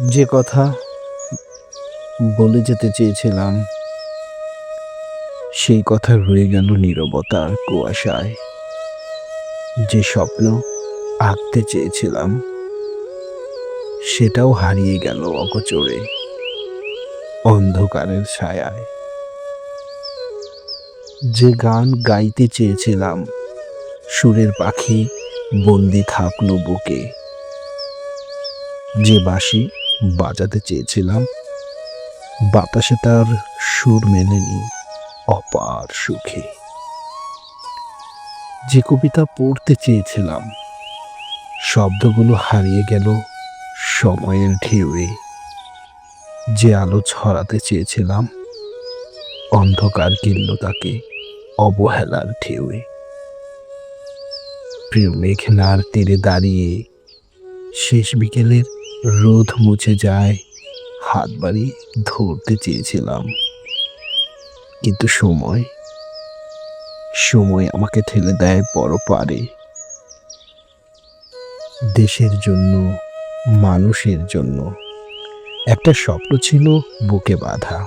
যে কথা বলে যেতে চেয়েছিলাম, সেই কথা রয়ে গেল নীরবতার কুয়াশায়। যে স্বপ্ন আঁকতে চেয়েছিলাম, সেটাও হারিয়ে গেল অকচরে অন্ধকারের ছায়ায়। যে গান গাইতে চেয়েছিলাম, সুরের পাখি বন্দি থাকল বুকে। যে বাঁশি বাজাতে চেয়েছিলাম। বাতাসে তার সুর মেলেনি, অপার সুখে। যে কবিতা পড়তে চেয়েছিলাম, শব্দগুলো হারিয়ে গেল সময়ের ঢেউয়ে। যে আলো ছড়াতে চেয়েছিলাম, অন্ধকার কিনল তাকে অবহেলার ঢেউয়ে। প্রিয় মেঘনার তীরে দাঁড়িয়ে শেষ বিকেলের রোদ মুছে যায়, হাত বাড়িয়ে ধরতে চেয়েছিলাম। কিন্তু সময় সময় আমাকে ঠেলে দেয় বড় পারে। দেশের জন্য, মানুষের জন্য একটা স্বপ্ন ছিল বুকে বাঁধা।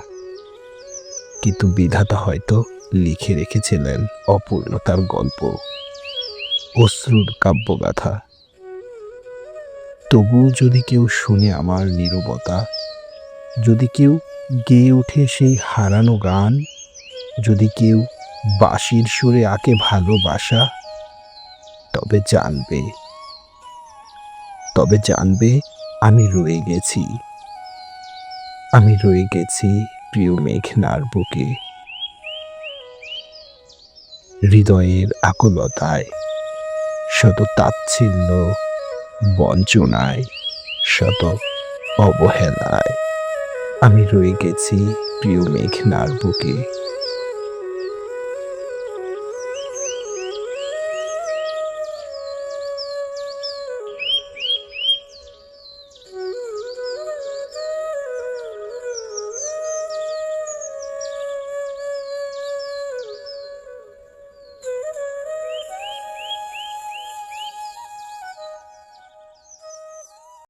কিন্তু বিধাতা হয়তো লিখে রেখেছিলেন অপূর্ণতার গল্প, অশ্রুর কাব্যগাথা। তবুও যদি কেউ শুনে আমার নীরবতা, যদি কেউ গেয়ে ওঠে সেই হারানো গান, যদি কেউ বাঁশির সুরে আঁকে ভালোবাসা, তবে জানবে তবে জানবে আমি রয়ে গেছি। আমি রয়ে গেছি প্রিয় মেঘনার বুকে। হৃদয়ের আকুলতায় শত তাচ্ছিল্য বঞ্চনায় শত অবহেলায়। আমি রয়ে গেছি প্রিয় মেঘনার বুকে।